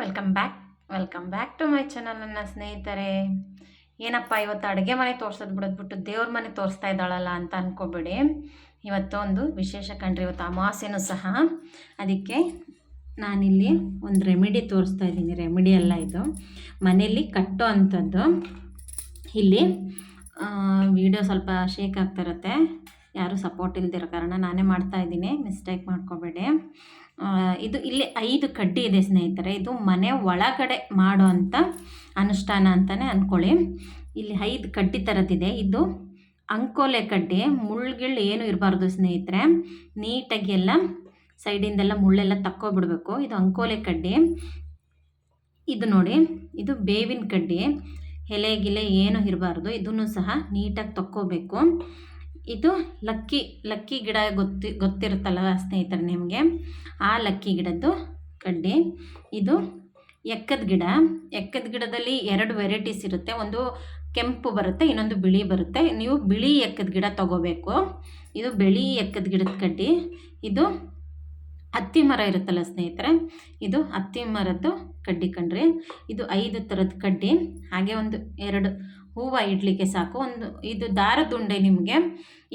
Welcome back welcome back to my channel ನನ್ನ ಸ್ನೇಹಿತರೆ. ಏನಪ್ಪ, ಇವತ್ತು ಅಡುಗೆ ಮನೆ ತೋರ್ಸೋದು ಬಿಡೋದ್ಬಿಟ್ಟು ದೇವ್ರ ಮನೆ ತೋರಿಸ್ತಾ ಇದ್ದಾಳಲ್ಲ ಅಂತ ಅನ್ಕೋಬೇಡಿ. ಇವತ್ತು ಒಂದು ವಿಶೇಷ ಕಂಡ್ರಿ ಇವತ್ತು ಅಮಾವಾಸ್ಯನೂ ಸಹ. ಅದಕ್ಕೆ ನಾನಿಲ್ಲಿ ಒಂದು ರೆಮಿಡಿ ತೋರಿಸ್ತಾ ಇದ್ದೀನಿ. ರೆಮಿಡಿ ಅಲ್ಲ ಇದು. ಮನೆಯಲ್ಲಿ ಕಟ್ಟೋ ಅಂಥದ್ದು. ಇಲ್ಲಿ ವಿಡಿಯೋ ಸ್ವಲ್ಪ ಶೇಕ್ ಆಗ್ತಿರುತ್ತೆ ಯಾರೂ ಸಪೋರ್ಟ್ ಇಲ್ದಿರೋ ಕಾರಣ ನಾನೇ ಮಾಡ್ತಾ ಇದ್ದೀನಿ. ಮಿಸ್ಟೇಕ್ ಮಾಡ್ಕೋಬೇಡಿ. ಇದು ಇಲ್ಲಿ ಐದು ಕಡ್ಡಿ ಇದೆ ಸ್ನೇಹಿತರೆ. ಇದು ಮನೆ ಒಳಗಡೆ ಮಾಡೋ ಅಂಥ ಅನುಷ್ಠಾನ ಅಂತಲೇ ಅಂದ್ಕೊಳ್ಳಿ ಇಲ್ಲಿ ಐದು ಕಡ್ಡಿ ಥರದ್ದಿದೆ ಇದು ಅಂಕೋಲೆ ಕಡ್ಡಿ. ಮುಳ್ಳುಗಿಳ್ ಏನು ಇರಬಾರ್ದು ಸ್ನೇಹಿತರೆ. ನೀಟಾಗಿ ಎಲ್ಲ ಸೈಡಿಂದೆಲ್ಲ ಮುಳ್ಳೆಲ್ಲ ತಕ್ಕೊಬಿಡ್ಬೇಕು. ಇದು ಅಂಕೋಲೆ ಕಡ್ಡಿ. ಇದು ನೋಡಿ, ಇದು ಬೇವಿನ ಕಡ್ಡಿ. ಎಲೆ ಗಿಲೆ ಏನು ಇರಬಾರ್ದು. ಇದನ್ನು ಸಹ ನೀಟಾಗಿ ತಕ್ಕೋಬೇಕು. ಇದು ಲಕ್ಕಿ ಲಕ್ಕಿ ಗಿಡ ಗೊತ್ತಿ ಗೊತ್ತಿರುತ್ತಲ್ಲ ಸ್ನೇಹಿತರೆ ನಿಮಗೆ? ಆ ಲಕ್ಕಿ ಗಿಡದ್ದು ಕಡ್ಡಿ. ಇದು ಎಕ್ಕದ ಗಿಡ. ಎಕ್ಕದ ಗಿಡದಲ್ಲಿ ಎರಡು ವೆರೈಟೀಸ್ ಇರುತ್ತೆ. ಒಂದು ಕೆಂಪು ಬರುತ್ತೆ, ಇನ್ನೊಂದು ಬಿಳಿ ಬರುತ್ತೆ. ನೀವು ಬಿಳಿ ಎಕ್ಕದ ಗಿಡ ತಗೋಬೇಕು. ಇದು ಬಿಳಿ ಎಕ್ಕದ ಗಿಡದ ಕಡ್ಡಿ. ಇದು ಹತ್ತಿ ಮರ ಇರುತ್ತಲ್ಲ ಸ್ನೇಹಿತರೆ? ಇದು ಹತ್ತಿ ಮರದ್ದು ಕಡ್ಡಿ ಕಣ್ರಿ. ಇದು ಐದು ಥರದ ಕಡ್ಡಿ. ಹಾಗೆ ಒಂದು ಎರಡು ಹೂವು ಇಡಲಿಕ್ಕೆ ಸಾಕು. ಒಂದು ಇದು ದಾರದ ಉಂಡೆ ನಿಮಗೆ.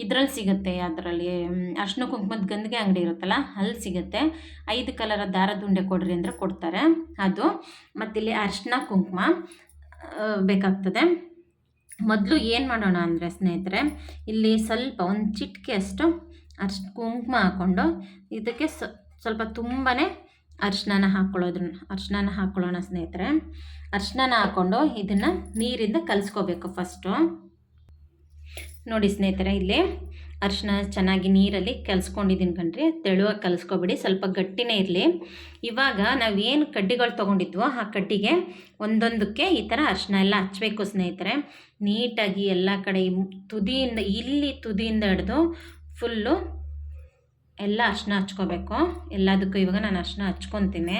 ಇದರಲ್ಲಿ ಸಿಗುತ್ತೆ ಅದರಲ್ಲಿ ಅರ್ಶಿನ ಕುಂಕುಮದ ಗಂದಿಗೆ ಅಂಗಡಿ ಇರುತ್ತಲ್ಲ, ಅಲ್ಲಿ ಸಿಗುತ್ತೆ. ಐದು ಕಲರ ದಾರದ ಉಂಡೆ ಕೊಡ್ರಿ ಅಂದರೆ ಕೊಡ್ತಾರೆ ಅದು. ಮತ್ತಿಲ್ಲಿ ಅರ್ಶಿನ ಕುಂಕುಮ ಬೇಕಾಗ್ತದೆ. ಮೊದಲು ಏನು ಮಾಡೋಣ ಅಂದರೆ ಸ್ನೇಹಿತರೆ, ಇಲ್ಲಿ ಸ್ವಲ್ಪ ಒಂದು ಚಿಟಿಕೆ ಅಷ್ಟು ಕುಂಕುಮ ಹಾಕ್ಕೊಂಡು ಇದಕ್ಕೆ ಸ್ವಲ್ಪ ತುಂಬಾ ಅರ್ಶಿನ ಹಾಕ್ಕೊಳ್ಳೋದನ್ನ ಅರ್ಶಿನ ಹಾಕ್ಕೊಳ್ಳೋಣ ಸ್ನೇಹಿತರೆ. ಅರ್ಶಿನ ಹಾಕ್ಕೊಂಡು ಇದನ್ನು ನೀರಿಂದ ಕಲಿಸ್ಕೋಬೇಕು ಫಸ್ಟು ನೋಡಿ ಸ್ನೇಹಿತರೆ, ಇಲ್ಲಿ ಅರಿಶಿನ ಚೆನ್ನಾಗಿ ನೀರಲ್ಲಿ ಕಲಿಸ್ಕೊಂಡಿದ್ದೀನಿ ಕಣ್ರಿ. ತೆಳುವಾಗಿ ಕಲಿಸ್ಕೊಬಿಡಿ, ಸ್ವಲ್ಪ ಗಟ್ಟಿನೇ ಇರಲಿ. ಇವಾಗ ನಾವು ಏನು ಕಡ್ಡಿಗಳು ತೊಗೊಂಡಿದ್ವೋ ಆ ಕಡ್ಡಿಗೆ ಒಂದೊಂದಕ್ಕೆ ಈ ಥರ ಅರಿಶಿನ ಎಲ್ಲ ಹಚ್ಚಬೇಕು ಸ್ನೇಹಿತರೆ. ನೀಟಾಗಿ ಎಲ್ಲ ಕಡೆ ತುದಿಯಿಂದ, ಇಲ್ಲಿ ತುದಿಯಿಂದ ಹಿಡ್ದು ಫುಲ್ಲು ಎಲ್ಲ ಅರ್ಶಿನ ಹಚ್ಕೋಬೇಕು. ಎಲ್ಲದಕ್ಕೂ ಇವಾಗ ನಾನು ಅರಿಶಿನ ಹಚ್ಕೊತೀನಿ.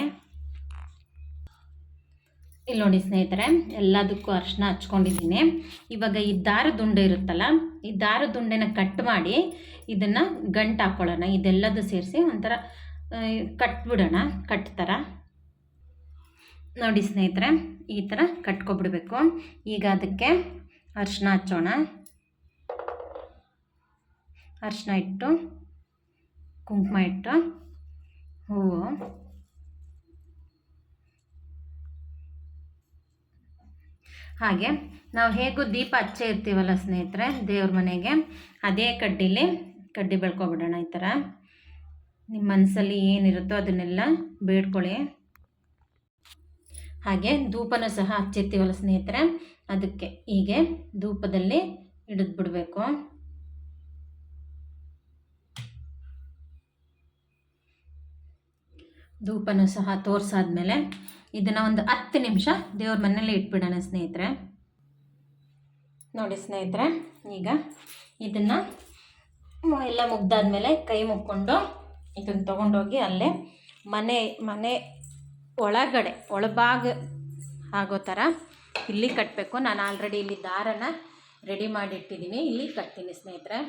ಇಲ್ಲಿ ನೋಡಿ ಸ್ನೇಹಿತರೆ, ಎಲ್ಲದಕ್ಕೂ ಅರ್ಶಿನ ಹಚ್ಕೊಂಡಿದ್ದೀನಿ. ಇವಾಗ ಈ ದಾರದ ಉಂಡೆ ಇರುತ್ತಲ್ಲ, ಈ ದಾರದ ಉಂಡೆನ ಕಟ್ ಮಾಡಿ ಇದನ್ನು ಗಂಟು ಹಾಕ್ಕೊಳ್ಳೋಣ ಇದೆಲ್ಲದೂ ಸೇರಿಸಿ ಒಂಥರ ಕಟ್ಬಿಡೋಣ, ಕಟ್ ಥರ. ನೋಡಿ ಸ್ನೇಹಿತರೆ, ಈ ಥರ ಕಟ್ಕೊಬಿಡ್ಬೇಕು. ಈಗ ಅದಕ್ಕೆ ಅರ್ಶಿನ ಹಚ್ಚೋಣ. ಅರ್ಶಿನ ಇಟ್ಟು ಕುಂಕುಮ ಇಟ್ಟು ಹೂವು. ಹಾಗೆ ನಾವು ಹೇಗೂ ದೀಪ ಹಚ್ಚೇ ಇರ್ತೀವಲ್ಲ ಸ್ನೇಹಿತರೆ ದೇವ್ರ ಮನೆಗೆ, ಅದೇ ಕಡ್ಡಿಲಿ ಕಡ್ಡಿ ಬೆಳ್ಕೊಬಿಡೋಣ ಈ ಥರ. ನಿಮ್ಮ ಮನಸ್ಸಲ್ಲಿ ಏನಿರುತ್ತೋ ಅದನ್ನೆಲ್ಲ ಬೇಡ್ಕೊಳ್ಳಿ. ಹಾಗೆ ಧೂಪನೂ ಸಹ ಹಚ್ಚಿರ್ತೀವಲ್ಲ ಸ್ನೇಹಿತರೆ, ಅದಕ್ಕೆ ಹೀಗೆ ಧೂಪದಲ್ಲಿ ಹಿಡಿದು ಬಿಡಬೇಕು ಧೂಪನೂ ಸಹ ತೋರಿಸಾದ್ಮೇಲೆ ಇದನ್ನು ಒಂದು ಹತ್ತು ನಿಮಿಷ ದೇವ್ರ ಮನೇಲಿ ಇಟ್ಬಿಡೋಣ ಸ್ನೇಹಿತರೆ. ನೋಡಿ ಸ್ನೇಹಿತರೆ, ಈಗ ಇದನ್ನು ಎಲ್ಲ ಮುಗ್ದಾದ್ಮೇಲೆ ಕೈ ಮುಕ್ಕೊಂಡು ಇದನ್ನು ತೊಗೊಂಡೋಗಿ ಅಲ್ಲೇ ಮನೆ ಮನೆ ಒಳಗಡೆ, ಒಳಭಾಗ ಆಗೋ ಥರ ಇಲ್ಲಿ ಕಟ್ಟಬೇಕು ನಾನು ಆಲ್ರೆಡಿ ಇಲ್ಲಿ ದಾರನ ರೆಡಿ ಮಾಡಿಟ್ಟಿದ್ದೀನಿ. ಇಲ್ಲಿ ಕಟ್ತೀನಿ ಸ್ನೇಹಿತರೆ.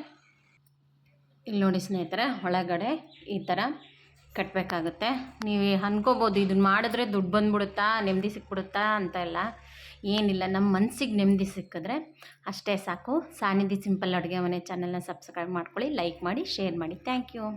ಇಲ್ಲಿ ನೋಡಿ ಸ್ನೇಹಿತರೆ, ಒಳಗಡೆ ಈ ಥರ ಕಟ್ಟಬೇಕಾಗುತ್ತೆ ನೀವು ಅನ್ಕೋಬೋದು ಇದನ್ನ ಮಾಡಿದ್ರೆ ದುಡ್ಡು ಬಂದ್ಬಿಡುತ್ತಾ, ನೆಮ್ಮದಿ ಸಿಕ್ಬಿಡುತ್ತಾ ಅಂತ ಎಲ್ಲ ಏನಿಲ್ಲ. ನಮ್ಮ ಮನಸ್ಸಿಗೆ ನೆಮ್ಮದಿ ಸಿಕ್ಕಿದ್ರೆ ಅಷ್ಟೇ ಸಾಕು. ಸಾನಿಧಿ ಸಿಂಪಲ್ ಅಡುಗೆ ಮನೆ ಚಾನಲ್ನ ಸಬ್ಸ್ಕ್ರೈಬ್ ಮಾಡ್ಕೊಳ್ಳಿ ಲೈಕ್ ಮಾಡಿ ಶೇರ್ ಮಾಡಿ. Thank you